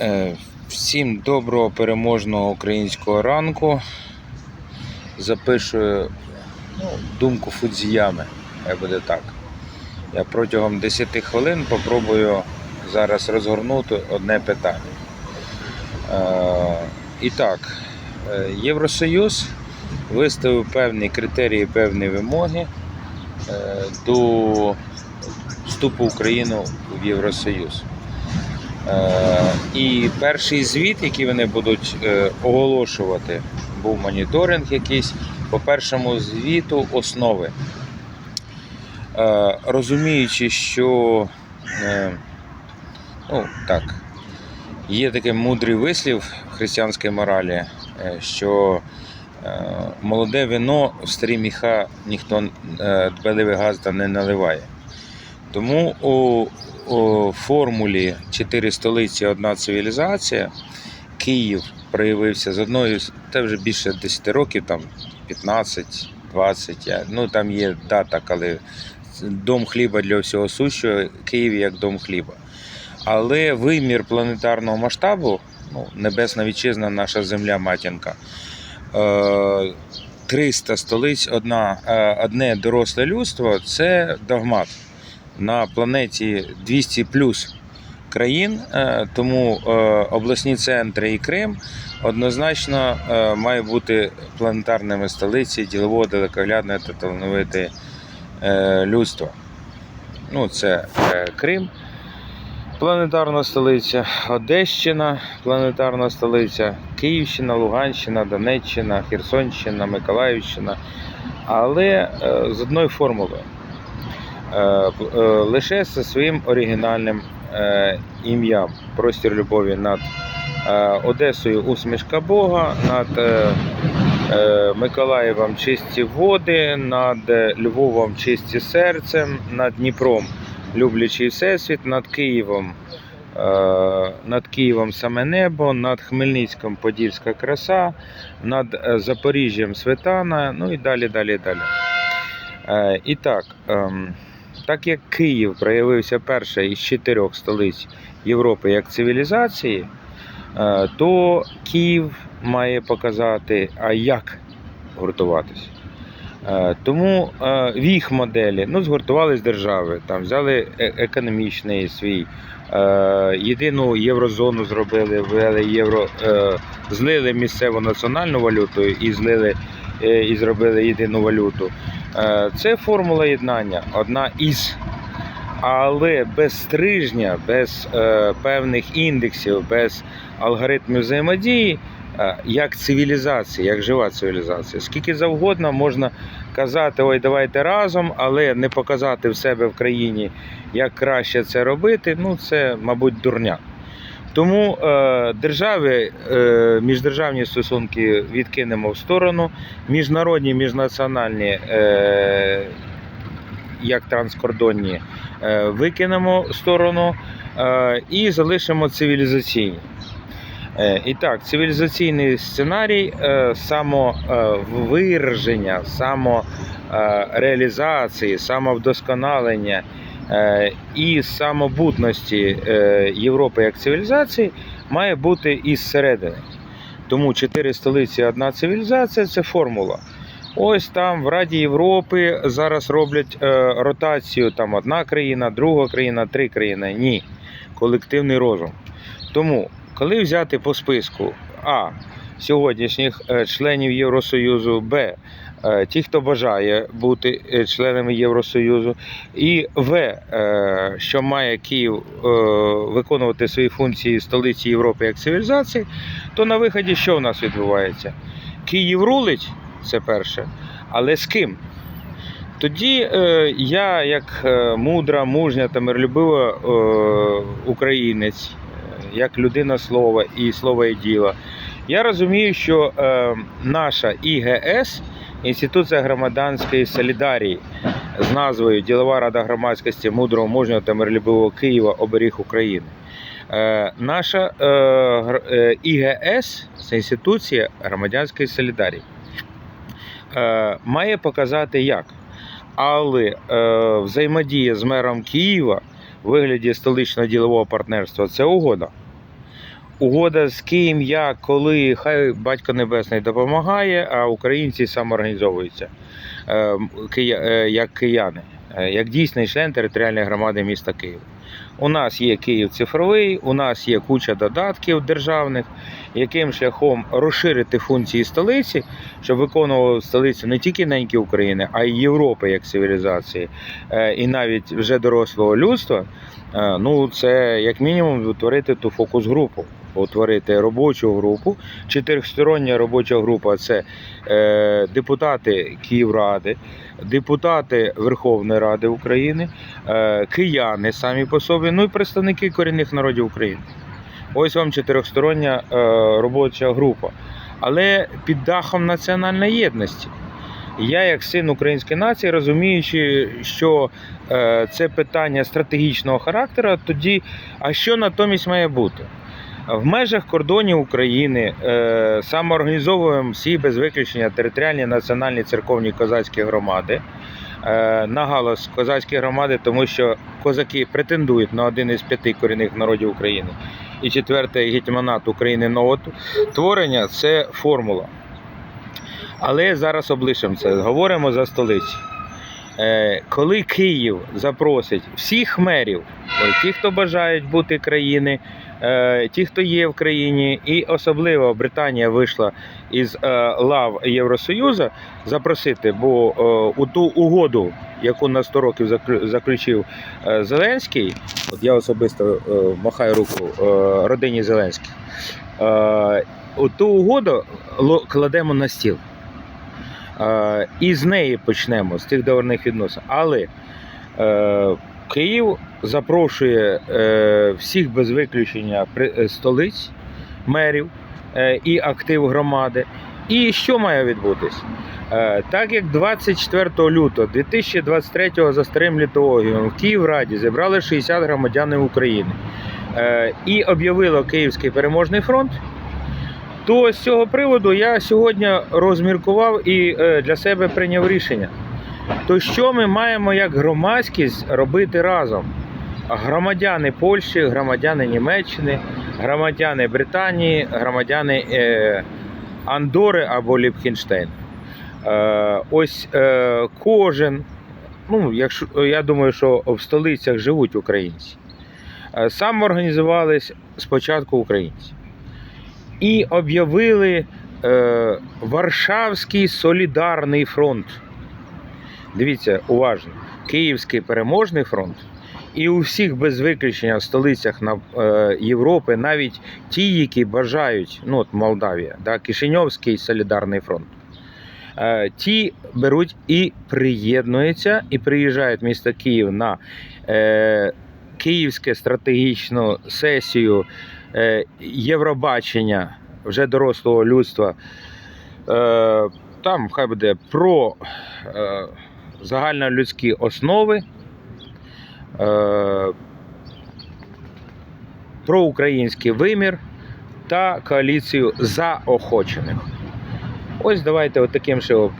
Е, Всім доброго переможного українського ранку. Запишую ну, думку Фудзіями. Хай буде так. Я протягом 10 хвилин попробую зараз розгорнути одне питання. Е, І так, е, Євросоюз виставив певні критерії, певні вимоги е, до вступу України в Євросоюз. Е, І перший звіт, який вони будуть е, оголошувати, був моніторинг якийсь по першому звіту основи. Е, Розуміючи, що ну, так, є такий мудрий вислів в християнській моралі, що молоде вино в старі міха ніхто дбеливий газда не наливає. Тому у, у формулі чотири столиці, одна цивілізація. Київ проявився з одною, це вже більше 10 років, там 15, 20. Ну там є дата, коли дом хліба для всього сущого, Київ як дом хліба. Але вимір планетарного масштабу, ну, небесна вітчизна, наша земля матінка. Е, 300 столиць, одна, е, одне доросле людство це догмат. На планеті 200 плюс країн, е, тому е, обласні центри і Крим однозначно е, має бути планетарними столиці ділового, далекоглядне та талановите е, людство. Ну, це Крим, планетарна столиця, Одещина, планетарна столиця, Київщина, Луганщина, Донеччина, Херсонщина, Миколаївщина. Але з одною формулою. Е, е, лише зі своїм оригінальним е, ім'ям. Простір любові над Одесою усмішка Бога, над Миколаєвом чисті води, над Львовом чисті серцем, над Дніпром люблячий всесвіт, над Києвом. Над Києвом саме небо, над Хмельницьком Подільська краса, над Запоріжжям Светана, ну і далі, далі, далі. І так, ем, так як Київ проявився перша із чотирьох столиць Європи як цивілізації, е, то Київ має показати, а як гуртуватися. Е, Тому е, в їх моделі ну, згуртувались держави, там взяли економічний свій, єдину єврозону зробили, ввели євро, злили місцеву національну валюту і злили і зробили єдину валюту. Е, Це формула єднання, одна із. Але без стрижня, без е, певних індексів, без алгоритмів взаємодії, е, як цивілізація, як жива цивілізація. Скільки завгодно можна казати, ой, давайте разом, але не показати в себе в країні, як краще це робити, ну це, мабуть, дурня. Тому е, держави, е, міждержавні стосунки відкинемо в сторону, міжнародні, міжнаціональні, е, як транскордонні, е, викинемо в сторону е, і залишимо цивілізаційні. Е, І так, цивілізаційний сценарій е, самовираження, самореалізації, самовдосконалення е, і самобутності е, Європи як цивілізації має бути із середини. Тому чотири столиці, одна цивілізація це формула. Ось там в Раді Європи зараз роблять е, ротацію. Там одна країна, друга країна, три країни. Ні. Колективний розум. Тому, коли взяти по списку А сьогоднішніх е, членів Євросоюзу, Б. е, Ті, хто бажає бути е, членами Євросоюзу, і В, е, що має Київ виконувати свої функції столиці Європи як цивілізації, то на виході що в нас відбувається? Київ рулить, це перше, але з ким? Тоді е, я, як мудра, мужня та миролюбива е, українець, як людина слова і слова і діла, я розумію, що е, наша ІГС, інституція громадянської солідарії, з назвою Ділова рада громадськості мудрого, мужнього та миролюбивого Києва оберіг України. Е, наша е, е, ІГС це інституція громадянської солідарії. Має показати як. Але взаємодія з мером Києва у вигляді столичного ділового партнерства це угода. Угода з ким, як, коли, хай батько Небесний допомагає, а українці самоорганізовуються е, е, як кияни, е, як дійсний член територіальної громади міста Києва. У нас є Київ цифровий, у нас є куча додатків державних, яким шляхом розширити функції столиці, щоб виконував столицю не тільки неньки України, а й Європи як цивілізації, і навіть вже дорослого людства. Ну, це як мінімум утворити ту фокус-групу, утворити робочу групу. Чотирьохстороння робоча група це е, депутати Київради, депутати Верховної Ради України, е, кияни самі по собі, ну і представники корінних народів України. Ось вам чотирьохстороння е, робоча група. Але під дахом національної єдності. Я, як син української нації, розуміючи, що е, це питання стратегічного характеру, тоді а що натомість має бути? В межах кордонів України е, самоорганізовуємо всі без виключення територіальні національні церковні козацькі громади. Е, наголос козацькі громади, тому що козаки претендують на один із п'яти корінних народів України. І четвертий гетьманат України нового творення це формула. Але зараз облишимо це. Говоримо за столицю. Е, коли Київ запросить всіх мерів, ті, хто бажають бути країни, ті, хто є в країні, і особливо Британія вийшла із е, лав Євросоюзу, запросити, бо е, у ту угоду, яку на 100 років заключив е, Зеленський, от я особисто е, махаю руку е, родині Зеленських, е, у ту угоду кладемо на стіл. Е, І з неї почнемо, з тих договорних відносин. Але е, Київ запрошує е, всіх без виключення е, столиць, мерів е, і актив громади. І що має відбутись? Так як 24 лютого 2023 за старим літологієм в Київраді зібрали 60 громадян України і об'явило Київський переможний фронт, то з цього приводу я сьогодні розміркував і для себе прийняв рішення. То що ми маємо як громадськість робити разом? Громадяни Польщі, громадяни Німеччини, громадяни Британії, громадяни е, Андори або Ліпхенштейн. Е, ось е, кожен, ну, якщо, я думаю, що в столицях живуть українці. Е, Самоорганізувались спочатку українці і об'явили е, Варшавський солідарний фронт. Дивіться уважно, Київський переможний фронт. І у всіх без виключення в столицях е, Європи, навіть ті, які бажають, ну от Молдавія, да, Кишиньовський солідарний фронт. Е, ті беруть і приєднуються, і приїжджають в місто Київ на е, Київське стратегічну сесію е, Євробачення вже дорослого людства. Е, там хай буде про е, загальнолюдські основи, е, про український вимір та коаліцію заохочених. Ось давайте от таким, шляхом,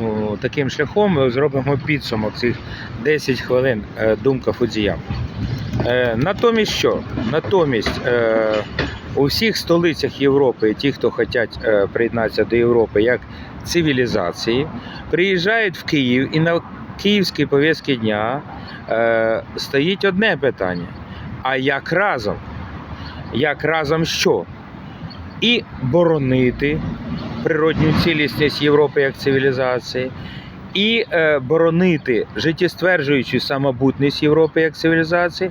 е, таким шляхом ми зробимо підсумок цих 10 хвилин е, думка Фудзіяма. Е, Натомість що? Натомість у всіх столицях Європи, ті, хто хочуть приєднатися до Європи як цивілізації, приїжджають в Київ і на київській повістці дня е, стоїть одне питання: а як разом? Як разом що? І боронити природню цілісність Європи як цивілізації, і е, боронити життєстверджуючу самобутність Європи як цивілізації,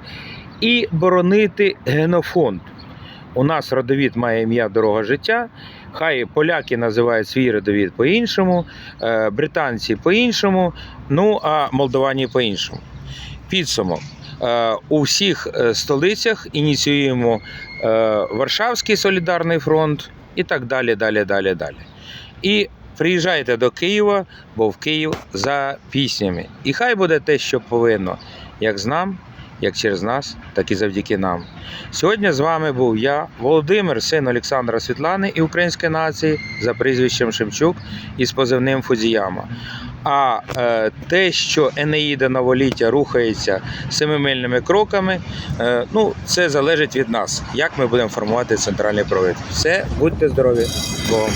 і боронити генофонд. У нас родовід має ім'я дорога життя. Хай поляки називають свій родовід по-іншому, е, британці по-іншому, ну а молдовані по-іншому. Підсумок. Е, У всіх е, столицях ініціюємо е, Варшавський солідарний фронт і так далі, далі, далі, далі. І приїжджайте до Києва, бо в Київ за піснями. І хай буде те, що повинно, як з нам, як через нас, так і завдяки нам. Сьогодні з вами був я, Володимир, син Олександра Світлани і української нації за прізвищем Шевчук із позивним Фудзіяма. А е, те, що Енеїда новоліття рухається семимильними кроками, е, ну, це залежить від нас, як ми будемо формувати центральний провід. Все, будьте здорові. Богом.